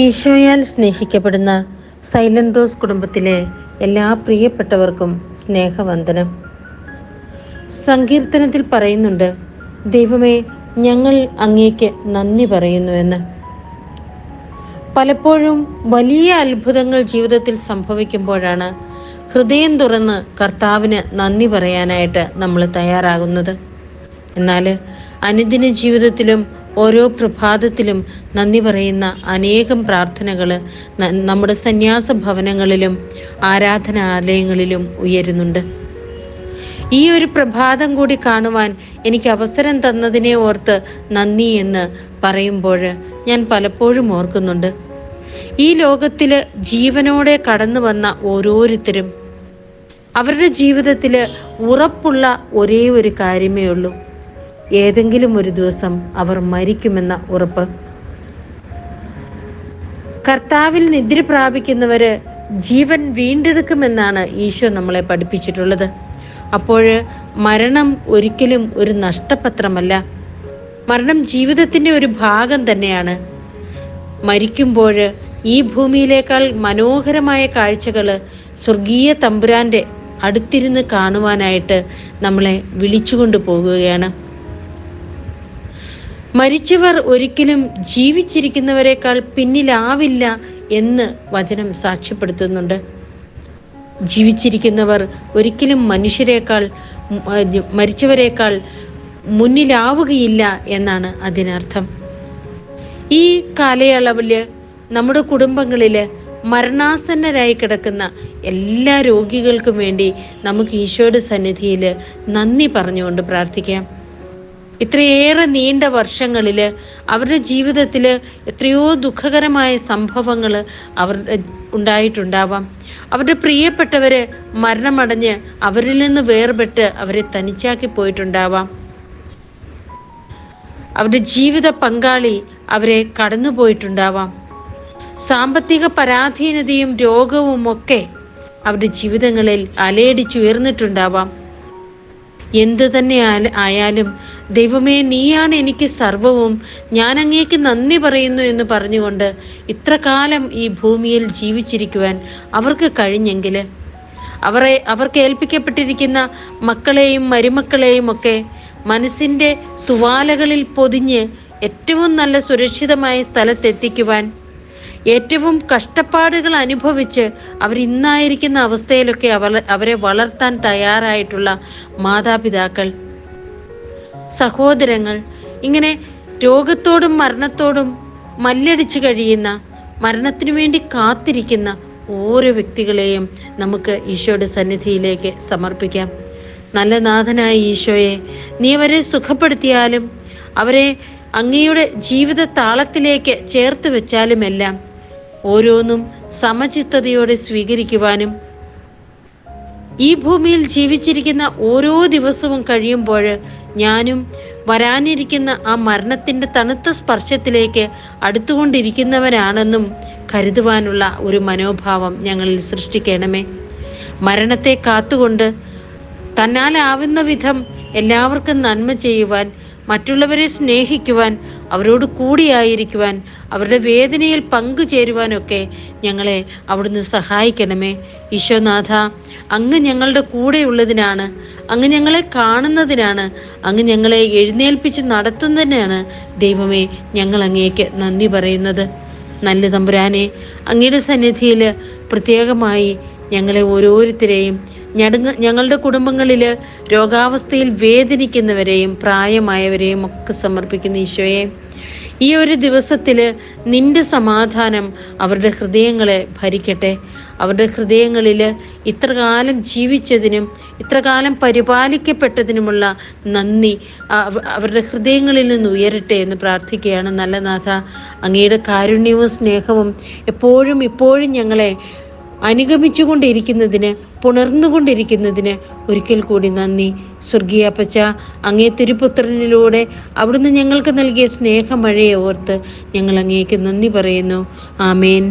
ഈശോയാൽ സ്നേഹിക്കപ്പെടുന്ന silent rose കുടുംബത്തിലെ എല്ലാ പ്രിയപ്പെട്ടവർക്കും സ്നേഹവന്ദനം. സങ്കീർത്തനത്തിൽ പറയുന്നുണ്ട് ദൈവമേ ഞങ്ങൾ അങ്ങേക്ക് നന്ദി പറയുന്നു എന്ന്. പലപ്പോഴും വലിയ അത്ഭുതങ്ങൾ ജീവിതത്തിൽ സംഭവിക്കുമ്പോഴാണ് ഹൃദയം തുറന്ന് കർത്താവിന് നന്ദി പറയാനായിട്ട് നമ്മൾ തയ്യാറാകുന്നത്. എന്നാൽ അനുദിന ജീവിതത്തിലും ഓരോ പ്രഭാതത്തിലും നന്ദി പറയുന്ന അനേകം പ്രാർത്ഥനകൾ നമ്മുടെ സന്യാസ ഭവനങ്ങളിലും ആരാധനാലയങ്ങളിലും ഉയരുന്നുണ്ട്. ഈ ഒരു പ്രഭാതം കൂടി കാണുവാൻ എനിക്ക് അവസരം തന്നതിനെ ഓർത്ത് നന്ദി എന്ന് പറയുമ്പോൾ ഞാൻ പലപ്പോഴും ഓർക്കുന്നുണ്ട്. ഈ ലോകത്തിൽ ജീവനോടെ കടന്നു വന്ന ഓരോരുത്തരും അവരുടെ ജീവിതത്തിൽ ഉറപ്പുള്ള ഒരേ ഒരു കാര്യമേ ഉള്ളൂ. ഏതെങ്കിലും ഒരു ദിവസം അവർ മരിക്കുമെന്ന ഉറപ്പ്. കർത്താവിൽ നിദ്ര പ്രാപിക്കുന്നവര് ജീവൻ വീണ്ടെടുക്കുമെന്നാണ് ഈശോ നമ്മളെ പഠിപ്പിച്ചിട്ടുള്ളത്. അപ്പോൾ മരണം ഒരിക്കലും ഒരു നഷ്ടപത്രമല്ല. മരണം ജീവിതത്തിന്റെ ഒരു ഭാഗം തന്നെയാണ്. മരിക്കുമ്പോൾ ഈ ഭൂമിയിലേക്കാൾ മനോഹരമായ കാഴ്ചകൾ സ്വർഗീയ തമ്പുരാന്റെ അടുത്തിരുന്ന് കാണുവാനായിട്ട് നമ്മളെ വിളിച്ചുകൊണ്ട് പോകുകയാണ്. മരിച്ചവർ ഒരിക്കലും ജീവിച്ചിരിക്കുന്നവരെക്കാൾ പിന്നിലാവില്ല എന്ന് വചനം സാക്ഷ്യപ്പെടുത്തുന്നുണ്ട്. ജീവിച്ചിരിക്കുന്നവർ ഒരിക്കലും മനുഷ്യരെക്കാൾ മരിച്ചവരെക്കാൾ മുന്നിലാവുകയില്ല എന്നാണ് അതിനർത്ഥം. ഈ കാലയളവിൽ നമ്മുടെ കുടുംബങ്ങളിൽ മരണാസന്നരായി കിടക്കുന്ന എല്ലാ രോഗികൾക്കും വേണ്ടി നമുക്ക് ഈശോയുടെ സന്നിധിയിൽ നന്ദി പറഞ്ഞുകൊണ്ട് പ്രാർത്ഥിക്കാം. ഇത്രയേറെ നീണ്ട വർഷങ്ങളിൽ അവരുടെ ജീവിതത്തിൽ എത്രയോ ദുഃഖകരമായ സംഭവങ്ങൾ അവർ ഉണ്ടായിട്ടുണ്ടാവാം. അവരുടെ പ്രിയപ്പെട്ടവർ മരണമടഞ്ഞ് അവരിൽ നിന്ന് വേർപെട്ട് അവരെ തനിച്ചാക്കി പോയിട്ടുണ്ടാവാം. അവരുടെ ജീവിത പങ്കാളി അവരെ കടന്നുപോയിട്ടുണ്ടാവാം സാമ്പത്തിക പരാധീനതയും രോഗവും ഒക്കെ അവരുടെ ജീവിതങ്ങളിൽ അലയടിച്ചുയർന്നിട്ടുണ്ടാവാം. എന്തു തന്നെ ആയാലും ദൈവമേ നീയാണ് എനിക്ക് സർവവും. ഞാൻ അങ്ങേക്ക് നന്ദി പറയുന്നു എന്ന് പറഞ്ഞുകൊണ്ട് ഇത്ര കാലം ഈ ഭൂമിയിൽ ജീവിച്ചിരിക്കുവാൻ അവർക്ക് കഴിഞ്ഞെങ്കിൽ അവരെ അവർക്ക് ഏൽപ്പിക്കപ്പെട്ടിരിക്കുന്ന മക്കളെയും മരുമക്കളെയും ഒക്കെ മനസ്സിന്റെ തുവാലകളിൽ പൊതിഞ്ഞ് ഏറ്റവും നല്ല സുരക്ഷിതമായ സ്ഥലത്തെത്തിക്കുവാൻ ഏറ്റവും കഷ്ടപ്പാടുകൾ അനുഭവിച്ച് അവർ ഇന്നായിരിക്കുന്ന അവസ്ഥയിലൊക്കെ അവരെ വളർത്താൻ തയ്യാറായിട്ടുള്ള മാതാപിതാക്കൾ സഹോദരങ്ങൾ ഇങ്ങനെ രോഗത്തോടും മരണത്തോടും മല്ലടിച്ചു കഴിയുന്ന മരണത്തിനു വേണ്ടി കാത്തിരിക്കുന്ന ഓരോ വ്യക്തികളെയും നമുക്ക് ഈശോയുടെ സന്നിധിയിലേക്ക് സമർപ്പിക്കാം. നല്ല നാഥനായ ഈശോയെ നീ അവരെ സുഖപ്പെടുത്തിയാലും അവരെ അങ്ങയുടെ ജീവിത താളത്തിലേക്ക് ചേർത്ത് വെച്ചാലുമെല്ലാം ഓരോന്നും സമചിത്തതയോടെ സ്വീകരിക്കുവാനും ഈ ഭൂമിയിൽ ജീവിച്ചിരിക്കുന്ന ഓരോ ദിവസവും കഴിയുമ്പോൾ ഞാനും വരാനിരിക്കുന്ന ആ മരണത്തിന്റെ തണുത്ത സ്പർശത്തിലേക്ക് അടുത്തുകൊണ്ടിരിക്കുന്നവരാണെന്നും കരുതുവാനുള്ള ഒരു മനോഭാവം ഞങ്ങളിൽ സൃഷ്ടിക്കണമേ. മരണത്തെ കാത്തുകൊണ്ട് തന്നാലാവുന്ന വിധം എല്ലാവർക്കും നന്മ ചെയ്യുവാൻ മറ്റുള്ളവരെ സ്നേഹിക്കുവാൻ അവരോട് കൂടിയായിരിക്കുവാൻ അവരുടെ വേദനയിൽ പങ്കുചേരുവാനൊക്കെ ഞങ്ങളെ അവിടുന്ന് സഹായിക്കണമേ. ഈശോനാഥ അങ്ങ് ഞങ്ങളുടെ കൂടെയുള്ളതിനാണ് അങ്ങ് ഞങ്ങളെ കാണുന്നതിനാണ് അങ്ങ് ഞങ്ങളെ എഴുന്നേൽപ്പിച്ച് നടത്തുന്നതിനാണ് ദൈവമേ ഞങ്ങൾ അങ്ങേക്ക് നന്ദി പറയുന്നത്. നല്ല തമ്പുരാനെ അങ്ങയുടെ സന്നിധിയിൽ പ്രത്യേകമായി ഞങ്ങളെ ഓരോരുത്തരെയും ഞടുങ്ങ ഞങ്ങളുടെ കുടുംബങ്ങളിൽ രോഗാവസ്ഥയിൽ വേദനിക്കുന്നവരെയും പ്രായമായവരെയും ഒക്കെ സമർപ്പിക്കുന്ന ഈശോയെ. ഈ ഒരു ദിവസത്തിൽ നിന്റെ സമാധാനം അവരുടെ ഹൃദയങ്ങളെ ഭരിക്കട്ടെ. അവരുടെ ഹൃദയങ്ങളിൽ ഇത്രകാലം ജീവിച്ചതിനും ഇത്രകാലം പരിപാലിക്കപ്പെട്ടതിനുമുള്ള നന്ദി അവരുടെ ഹൃദയങ്ങളിൽ നിന്ന് ഉയരട്ടെ എന്ന് പ്രാർത്ഥിക്കുകയാണ്. നല്ല നാഥ അങ്ങയുടെ കാരുണ്യവും സ്നേഹവും എപ്പോഴും ഇപ്പോഴും ഞങ്ങളെ അനുഗമിച്ചുകൊണ്ടിരിക്കുന്നതിന് പുണർന്നുകൊണ്ടിരിക്കുന്നതിന് ഒരിക്കൽ കൂടി നന്ദി. സ്വർഗീയ അപ്പച്ച അങ്ങേ തിരുപുത്രനിലൂടെ അവിടുന്ന് ഞങ്ങൾക്ക് നൽകിയ സ്നേഹമഴയെ ഓർത്ത് ഞങ്ങൾ അങ്ങേക്ക് നന്ദി പറയുന്നു. ആമേൻ.